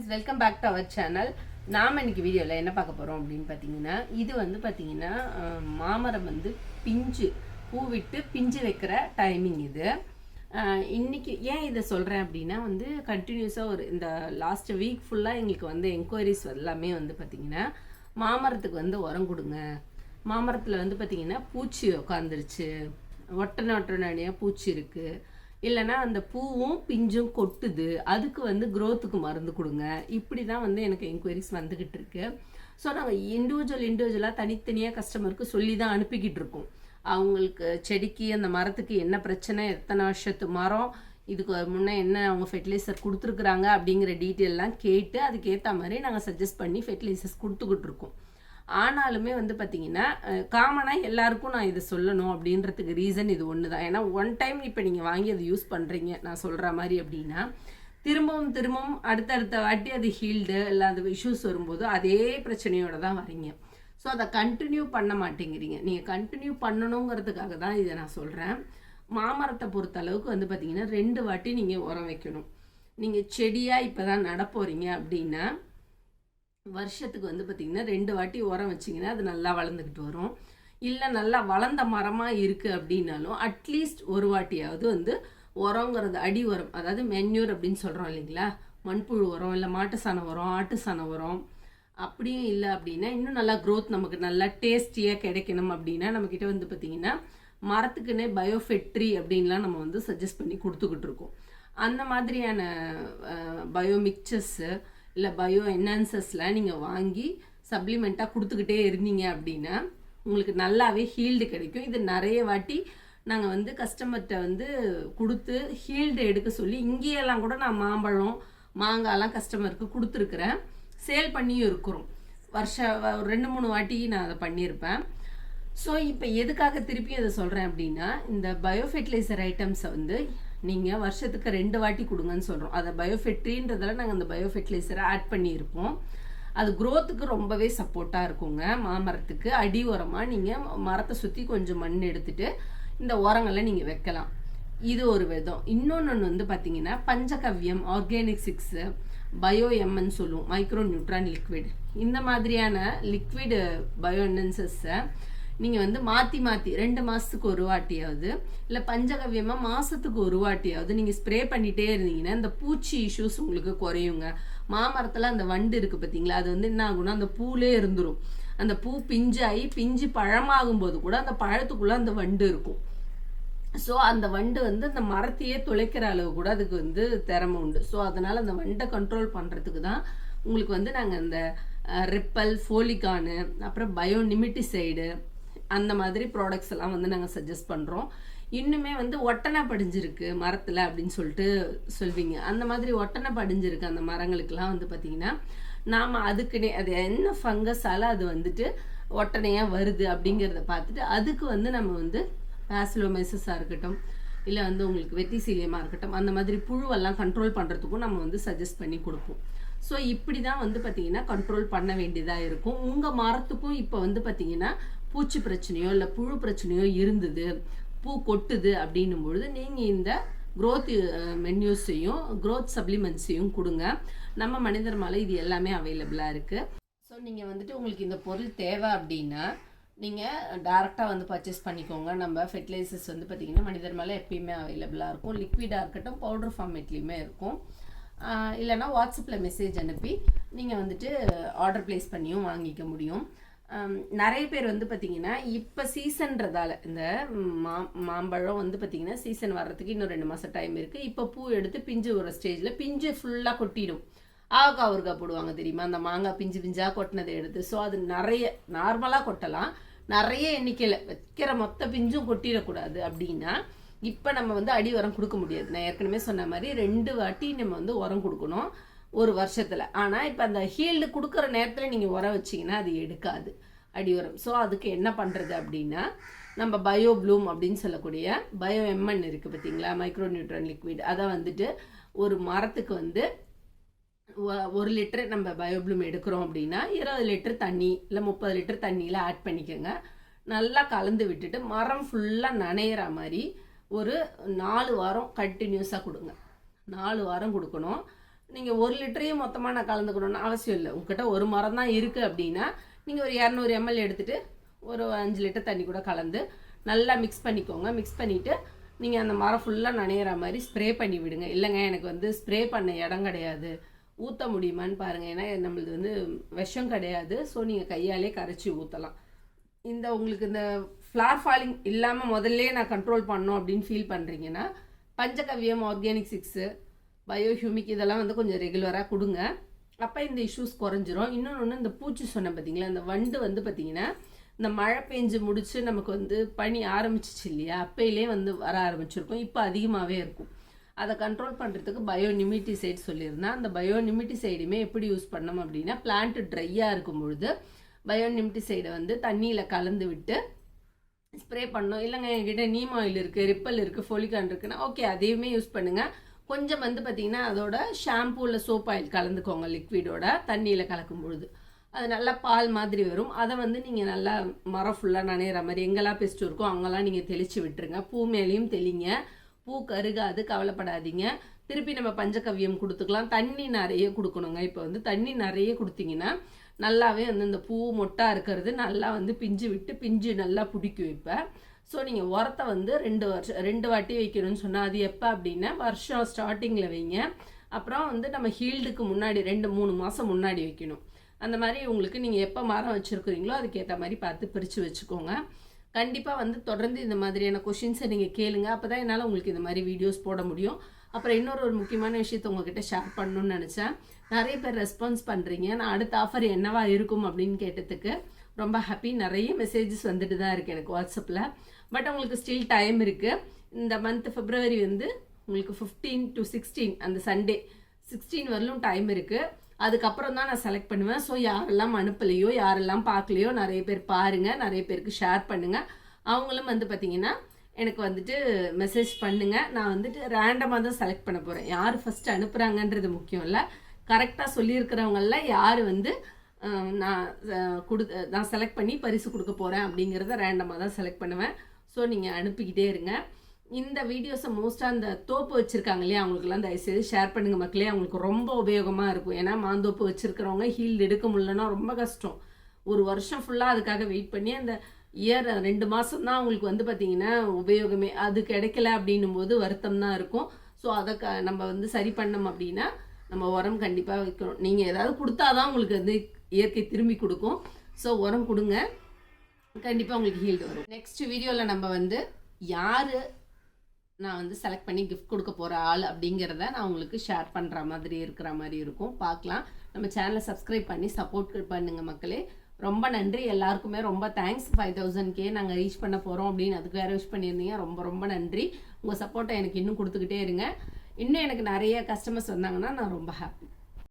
Friends welcome back to our channel நாம் இன்னைக்கு வீடியோவில் என்ன பார்க்க போகிறோம் அப்படின்னு பார்த்தீங்கன்னா இது வந்து பார்த்தீங்கன்னா மாமரம் வந்து பிஞ்சு பூ விட்டு பிஞ்சு வைக்கிற டைமிங் இது. இன்றைக்கி இன்னைக்கு ஏன் இதை சொல்கிறேன் அப்படின்னா வந்து கண்டினியூஸாக ஒரு இந்த லாஸ்ட் வீக் ஃபுல்லாக எங்களுக்கு வந்து என்கொயரிஸ் எல்லாமே வந்து பார்த்திங்கன்னா மாமரத்துக்கு வந்து உரம் கொடுங்க. மாமரத்தில் வந்து பார்த்திங்கன்னா பூச்சி உட்காந்துருச்சு ஒட்டன ஒட்டனடியாக பூச்சி இருக்குது இல்லைன்னா அந்த பூவும் பிஞ்சும் கொட்டுது. அதுக்கு வந்து க்ரோத்துக்கு மருந்து கொடுங்க. இப்படி தான் வந்து எனக்கு என்கொயரிஸ் வந்துக்கிட்டு இருக்கு. ஸோ நாங்கள் இண்டிவிஜுவல் இண்டிவிஜுவலாக தனித்தனியாக கஸ்டமருக்கு சொல்லி தான் அனுப்பிக்கிட்டு இருக்கோம். அவங்களுக்கு செடிக்கு அந்த மரத்துக்கு என்ன பிரச்சனை எத்தனை வருஷத்து மரம் இதுக்கு முன்னே என்ன அவங்க ஃபெர்டிலைசர் கொடுத்துருக்குறாங்க அப்படிங்கிற டீட்டெயிலெலாம் கேட்டு அதுக்கேற்ற மாதிரி நாங்கள் சஜஸ்ட் பண்ணி ஃபெர்டிலைசர்ஸ் கொடுத்துக்கிட்டு இருக்கோம். ஆனாலுமே வந்து பார்த்தீங்கன்னா காமனாக எல்லாருக்கும் நான் இதை சொல்லணும் அப்படின்றதுக்கு ரீசன் இது ஒன்று தான் ஏன்னா ஒன் டைம் இப்போ நீங்கள் வாங்கி அதை யூஸ் பண்ணுறீங்க நான் சொல்கிற மாதிரி அப்படின்னா திரும்பவும் திரும்பவும் அடுத்தடுத்த வாட்டி அது ஹீல்டு இல்லை அந்த இஷ்யூஸ் வரும்போது அதே பிரச்சனையோடு தான் வரீங்க. ஸோ அதை கண்டினியூ பண்ண மாட்டேங்கிறீங்க. நீங்கள் கண்டினியூ பண்ணணுங்கிறதுக்காக தான் இதை நான் சொல்கிறேன் மாமரத்தை பொறுத்த அளவுக்கு வந்து பார்த்தீங்கன்னா ரெண்டு வாட்டி நீங்கள் உரம் வைக்கணும். நீங்கள் செடியாக இப்போ தான் நடப்போகிறீங்க அப்படின்னா வருஷத்துக்கு வந்து பார்த்திங்கன்னா ரெண்டு வாட்டி உரம் வச்சிங்கன்னா அது நல்லா வளர்ந்துக்கிட்டு வரும். இல்லை நல்லா வளர்ந்த மரமாக இருக்குது அப்படின்னாலும் அட்லீஸ்ட் ஒரு வாட்டியாவது வந்து உரங்கிறது அடி உரம் அதாவது மென்யூர் அப்படின்னு சொல்கிறோம் இல்லைங்களா? மண்புழு உரம் இல்லை மாட்டு சாண உரம் ஆட்டு சாண உரம் அப்படியும் இல்லை அப்படின்னா இன்னும் நல்லா க்ரோத் நமக்கு நல்லா டேஸ்டியாக கிடைக்கணும் அப்படின்னா நம்மக்கிட்ட வந்து பார்த்திங்கன்னா மரத்துக்குன்னே பயோஃபெட்ரி அப்படின்லாம் நம்ம வந்து சஜஸ்ட் பண்ணி கொடுத்துக்கிட்டு இருக்கோம். அந்த மாதிரியான பயோ மிக்சர்ஸு இல்லை பயோ என்ஹான்சஸ்லாம் நீங்கள் வாங்கி சப்ளிமெண்ட்டாக கொடுத்துக்கிட்டே இருந்தீங்க அப்படின்னா உங்களுக்கு நல்லாவே ஹீல்டு கிடைக்கும். இது நிறைய வாட்டி நாங்கள் வந்து கஸ்டமர்கிட்ட வந்து கொடுத்து ஹீல்டு எடுக்க சொல்லி இங்கேயெல்லாம் கூட நான் மாம்பழம் மாங்காய்லாம் கஸ்டமருக்கு கொடுத்துருக்குறேன். சேல் பண்ணியும் இருக்கிறோம். வருஷ ஒரு ரெண்டு மூணு வாட்டி நான் அதை பண்ணியிருப்பேன். ஸோ இப்போ எதுக்காக திருப்பி அதை சொல்கிறேன் அப்படின்னா இந்த பயோஃபெர்டிலைசர் ஐட்டம்ஸை வந்து நீங்கள் வருஷத்துக்கு ரெண்டு வாட்டி கொடுங்கன்னு சொல்கிறோம் அதை பயோஃபெட்ரின்றதில் நாங்கள் அந்த பயோஃபெர்டிலைசரை ஆட் பண்ணியிருப்போம். அது குரோத்துக்கு ரொம்பவே சப்போர்ட்டாக இருக்குங்க மாமரத்துக்கு. அடி உரமாக நீங்கள் மரத்தை சுற்றி கொஞ்சம் மண் எடுத்துட்டு இந்த உரங்களை நீங்கள் வைக்கலாம். இது ஒரு விதம். இன்னொன்று வந்து பார்த்தீங்கன்னா பஞ்சகவ்யம் ஆர்கானிக் சிக்ஸு பயோ எம்என்னு சொல்லுவோம். மைக்ரோ நியூட்ரான் லிக்விட் இந்த மாதிரியான லிக்விடு பயோ என்னன்சஸ்ஸை நீங்கள் வந்து மாற்றி மாற்றி ரெண்டு மாதத்துக்கு ஒரு வாட்டியாவது இல்லை பஞ்சகவ்யமாக மாதத்துக்கு ஒரு வாட்டியாவது நீங்கள் ஸ்ப்ரே பண்ணிகிட்டே இருந்தீங்கன்னா இந்த பூச்சி இஷ்யூஸ் உங்களுக்கு குறையுங்க. மாமரத்தில் அந்த வண்டு இருக்குது பார்த்தீங்களா அது வந்து என்ன ஆகும்னா அந்த பூலே இருந்துடும் அந்த பூ பிஞ்சாகி பிஞ்சு பழமாகும் போது கூட அந்த பழத்துக்குள்ளே அந்த வண்டு இருக்கும். ஸோ அந்த வண்டு வந்து அந்த மரத்தையே துளைக்கிற அளவு கூட அதுக்கு வந்து திறமை உண்டு. ஸோ அதனால் அந்த வண்டை கண்ட்ரோல் பண்ணுறதுக்கு தான் உங்களுக்கு வந்து நாங்கள் அந்த ரிப்பல் ஃபோலிகானு அப்புறம் பயோநிமிட்டிசைடு அந்த மாதிரி ப்ராடக்ட்ஸ் எல்லாம் வந்து நாங்கள் சஜஸ்ட் பண்ணுறோம் இன்னுமே வந்து ஒட்டனை படிஞ்சிருக்கு மரத்தில் அப்படின்னு சொல்லிட்டு சொல்வீங்க. அந்த மாதிரி ஒட்டனை படிஞ்சிருக்கு அந்த மரங்களுக்கெல்லாம் வந்து பார்த்திங்கன்னா நாம் அதுக்குனே அது என்ன ஃபங்கஸால் அது வந்துட்டு ஒட்டனையாக வருது அப்படிங்கிறத பார்த்துட்டு அதுக்கு வந்து நம்ம வந்து பேசிலோமைசஸாக இருக்கட்டும் இல்லை வந்து உங்களுக்கு வெத்திசீலியமாக இருக்கட்டும் அந்த மாதிரி புழுவெல்லாம் கண்ட்ரோல் பண்ணுறதுக்கும் நம்ம வந்து சஜஸ்ட் பண்ணி கொடுப்போம். ஸோ இப்படி தான் வந்து பார்த்தீங்கன்னா கண்ட்ரோல் பண்ண வேண்டியதாக இருக்கும். உங்கள் மரத்துக்கும் இப்போ வந்து பார்த்தீங்கன்னா பூச்சி பிரச்சனையோ இல்லை புழு பிரச்சனையோ இருந்தது பூ கொட்டுது அப்படின்னும் பொழுது நீங்கள் இந்த க்ரோத் மென்யூஸையும் க்ரோத் சப்ளிமெண்ட்ஸையும் கொடுங்க. நம்ம மனிதர் மேலே இது எல்லாமே அவைலபிளாக இருக்குது ஸோ நீங்கள் வந்துட்டு உங்களுக்கு இந்த பொருள் தேவை அப்படின்னா நீங்கள் டேரெக்டாக வந்து பர்ச்சேஸ் பண்ணிக்கோங்க. நம்ம ஃபெர்டிலைசர்ஸ் வந்து பார்த்திங்கன்னா மனிதர் மேலே எப்பயுமே அவைலபிளாக இருக்கும். லிக்விடாக இருக்கட்டும் பவுடர் ஃபார்மேட்லேயுமே இருக்கும். இல்லைனா இல்லைன்னா வாட்ஸ்அப்பில் மெசேஜ் அனுப்பி நீங்கள் வந்துட்டு ஆர்டர் ப்ளேஸ் பண்ணியும் வாங்கிக்க முடியும். நிறைய பேர் வந்து பார்த்தீங்கன்னா இப்போ சீசன்றதால இந்த மா மாம்பழம் வந்து பார்த்தீங்கன்னா சீசன் வர்றதுக்கு இன்னும் ரெண்டு மாதம் டைம் இருக்குது இப்போ பூ எடுத்து பிஞ்சு ஒரு ஸ்டேஜில் பிஞ்சு ஃபுல்லாக கொட்டிடும். ஆவக்காய் ஊறுகாய் போடுவாங்க தெரியுமா? அந்த மாங்காய் பிஞ்சு பிஞ்சாக கொட்டினதை எடுத்து. ஸோ அது நிறைய நார்மலாக கொட்டலாம். நிறைய எண்ணிக்கையில் வைக்கிற மொத்த பிஞ்சும் கொட்டிடக்கூடாது அப்படின்னா இப்போ நம்ம வந்து அடி உரம் கொடுக்க முடியாது. நான் ஏற்கனவே சொன்ன மாதிரி ரெண்டு வாட்டி நம்ம வந்து உரம் கொடுக்கணும். ஒரு வருஷத்தில். ஆனால் இப்போ அந்த ஹீல்டு கொடுக்குற நேரத்தில் நீங்கள் உரம் வச்சிங்கன்னா அது எடுக்காது. அடி உரம் ஸோ அதுக்கு என்ன பண்ணுறது அப்படின்னா நம்ம பயோ ப்ளூம் அப்படின்னு சொல்லக்கூடிய பயோ எம்என் இருக்குது பார்த்தீங்களா மைக்ரோ நியூட்ரன் லிக்விட் அதை வந்துட்டு ஒரு மரத்துக்கு வந்து ஒரு லிட்டர் நம்ம பயோப்ளூம் எடுக்கிறோம் அப்படின்னா இருபது லிட்டர் தண்ணி இல்லை முப்பது லிட்டர் தண்ணியில் ஆட் பண்ணிக்கோங்க. நல்லா கலந்து விட்டுட்டு மரம் ஃபுல்லாக நனையிற மாதிரி ஒரு நாலு வாரம் கண்டினியூஸாக கொடுங்க. நாலு வாரம் கொடுக்கணும். நீங்கள் ஒரு லிட்டரையும் மொத்தமாக நான் கலந்துக்கணும்னு அவசியம் இல்லை. உங்ககிட்ட ஒரு மரம் தான் இருக்குது அப்படின்னா நீங்கள் ஒரு இரநூறு எம்எல் எடுத்துகிட்டு ஒரு அஞ்சு லிட்டர் தண்ணி கூட கலந்து நல்லா மிக்ஸ் பண்ணிக்கோங்க. மிக்ஸ் பண்ணிவிட்டு நீங்கள் அந்த மரம் ஃபுல்லாக நனையிற மாதிரி ஸ்ப்ரே பண்ணி விடுங்க. இல்லைங்க எனக்கு வந்து ஸ்ப்ரே பண்ண இடம் கிடையாது. ஊற்ற முடியுமான்னு பாருங்கள் ஏன்னா நம்மளது வந்து விஷம் கிடையாது. ஸோ நீங்கள் கையாலே கரைச்சி ஊற்றலாம் இந்த உங்களுக்கு இந்த ஃப்ளார் ஃபாலிங் இல்லாமல் முதல்ல நான் கண்ட்ரோல் பண்ணோம் அப்படின்னு ஃபீல் பண்ணுறீங்கன்னா பஞ்சகவ்யம் ஆர்கானிக் சிக்ஸு பயோஹியூமிக் இதெல்லாம் வந்து கொஞ்சம் ரெகுலராக கொடுங்க. அப்போ இந்த இஷ்யூஸ் குறைஞ்சிரும். இன்னொன்று இந்த பூச்சி சொன்னேன் பார்த்தீங்களா இந்த வண்டு வந்து பார்த்தீங்கன்னா இந்த மழை பெஞ்சு முடிச்சு நமக்கு வந்து பனி ஆரம்பிச்சிச்சு இல்லையா? அப்பையிலே வந்து வர ஆரம்பிச்சிருக்கும். இப்போ அதிகமாகவே இருக்கும். அதை கண்ட்ரோல் பண்ணுறதுக்கு பயோநிமிட்டிசைட் சொல்லியிருந்தேன். அந்த பயோநிமிட்டிசைடுமே எப்படி யூஸ் பண்ணோம் அப்படின்னா பிளான்ட் ட்ரையாக இருக்கும் பொழுது பயோநிமிட்டிசைடை வந்து தண்ணியில் கலந்து விட்டு ஸ்ப்ரே பண்ணோம் இல்லைங்க என்கிட்ட நீம் ஆயில் இருக்குது ரிப்பல் இருக்குது ஃபோலிகான் இருக்குன்னா ஓகே அதையுமே யூஸ் பண்ணுங்கள் கொஞ்சம் வந்து பார்த்திங்கன்னா அதோட ஷாம்பூவில் சோப் ஆயில் கலந்துக்கோங்க லிக்விடோட தண்ணியில் கலக்கும் பொழுது. அது நல்லா பால் மாதிரி வரும். அதை வந்து நீங்கள் நல்லா மரம் ஃபுல்லாக நனையிற மாதிரி எங்கெல்லாம் பெஸ்ட் இருக்கோ அங்கெல்லாம் நீங்கள் தெளித்து விட்டுருங்க. பூ மேலேயும் தெளிங்க. பூ கருகாது கவலைப்படாதீங்க. திருப்பி நம்ம பஞ்சகவ்யம் கொடுத்துக்கலாம். தண்ணி நிறைய கொடுக்கணுங்க. இப்போ வந்து தண்ணி நிறைய கொடுத்தீங்கன்னா நல்லாவே வந்து இந்த பூ மொட்டாக இருக்கிறது நல்லா வந்து பிஞ்சு விட்டு பிஞ்சு நல்லா பிடிக்கும் இப்போ. ஸோ நீங்கள் உரத்தை வந்து ரெண்டு வருஷம் ரெண்டு வாட்டி வைக்கணும்னு சொன்னால் அது எப்போ அப்படின்னா வருஷம் ஸ்டார்டிங்கில் வைங்க. அப்புறம் வந்து நம்ம ஹீல்டுக்கு முன்னாடி ரெண்டு மூணு மாதம் முன்னாடி வைக்கணும். அந்த மாதிரி உங்களுக்கு நீங்கள் எப்போ மரம் வச்சுருக்குறீங்களோ அதுக்கேற்ற மாதிரி பார்த்து பிரித்து வச்சுக்கோங்க. கண்டிப்பாக வந்து தொடர்ந்து இந்த மாதிரியான கொஷின்ஸை நீங்கள் கேளுங்க. அப்போ தான் என்னால் உங்களுக்கு இந்த மாதிரி வீடியோஸ் போட முடியும். அப்புறம் இன்னொரு ஒரு முக்கியமான விஷயத்த உங்ககிட்ட ஷேர் பண்ணணும்னு நினச்சேன். நிறைய பேர் ரெஸ்பான்ஸ் பண்ணுறீங்க நான் அடுத்த ஆஃபர் என்னவா இருக்கும் அப்படின்னு கேட்டதுக்கு ரொம்ப ஹாப்பி நிறைய மெசேஜஸ் வந்துட்டு தான் இருக்குது எனக்கு வாட்ஸ்அப்பில் பட் உங்களுக்கு ஸ்டில் டைம் இருக்குது இந்த மந்த் ஃபிப்ரவரி வந்து உங்களுக்கு ஃபிஃப்டீன் டு சிக்ஸ்டீன் அந்த சண்டே சிக்ஸ்டீன் வரலும் டைம் இருக்குது அதுக்கப்புறம் தான் நான் செலக்ட் பண்ணுவேன். ஸோ யாரெல்லாம் அனுப்பலையோ யாரெல்லாம் பார்க்கலையோ நிறைய பேர் பாருங்கள் நிறைய பேருக்கு ஷேர் பண்ணுங்கள் அவங்களும் வந்து பார்த்தீங்கன்னா எனக்கு வந்துட்டு மெசேஜ் பண்ணுங்கள் நான் வந்துட்டு ரேண்டமாக தான் செலக்ட் பண்ண போகிறேன் யார் ஃபஸ்ட்டு அனுப்புகிறாங்கன்றது முக்கியம் இல்லை. கரெக்டாக சொல்லியிருக்கிறவங்களில் யார் வந்து நான் கொடு நான் செலக்ட் பண்ணி பரிசு கொடுக்க போகிறேன் அப்படிங்கிறத ரேண்டமாக தான் செலக்ட் பண்ணுவேன். ஸோ நீங்கள் அனுப்பிக்கிட்டே இருங்க. இந்த வீடியோஸை மோஸ்ட்டாக அந்த தோப்பு வச்சுருக்காங்க இல்லையா அவங்களுக்குலாம் தயவுசெய்து ஷேர் பண்ணுங்கள் மக்களே. அவங்களுக்கு ரொம்ப உபயோகமாக இருக்கும். ஏன்னா மாந்தோப்பு வச்சுருக்கிறவங்க ஹீல்டு எடுக்க முடியலன்னா ரொம்ப கஷ்டம். ஒரு வருஷம் ஃபுல்லாக அதுக்காக வெயிட் பண்ணி அந்த இயர் ரெண்டு மாதம் தான் அவங்களுக்கு வந்து பார்த்திங்கன்னா உபயோகமே. அது கிடைக்கல அப்படின்னும் போது வருத்தம் தான் இருக்கும். ஸோ அதை க நம்ம வந்து சரி பண்ணோம் அப்படின்னா நம்ம உரம் கண்டிப்பாக வைக்கணும் நீங்கள் ஏதாவது கொடுத்தாதான் உங்களுக்கு வந்து இயற்கை திரும்பி கொடுக்கும். ஸோ உரம் கொடுங்க. கண்டிப்பாக உங்களுக்கு ஹீல்டு வரும். நெக்ஸ்ட் வீடியோவில் நம்ம வந்து யார் நான் வந்து செலக்ட் பண்ணி கிஃப்ட் கொடுக்க போகிற ஆள் அப்படிங்கிறத நான் உங்களுக்கு ஷேர் பண்ணுற மாதிரி இருக்கிற மாதிரி இருக்கும். பார்க்கலாம். நம்ம சேனலை சப்ஸ்கிரைப் பண்ணி சப்போர்ட் பண்ணுங்கள் மக்களே. ரொம்ப நன்றி. எல்லாருக்குமே ரொம்ப தேங்க்ஸ் ஃபைவ் தௌசண்ட் கே நாங்கள் ரீச் பண்ண போகிறோம் அப்படின்னு அதுக்கு வேறு விஷ் பண்ணியிருந்தீங்க. ரொம்ப ரொம்ப நன்றி. உங்கள் சப்போர்ட்டை எனக்கு இன்னும் கொடுத்துக்கிட்டே இருங்க. இன்னும் எனக்கு நிறைய கஸ்டமர்ஸ் வந்தாங்கன்னா நான் ரொம்ப ஹாப்பி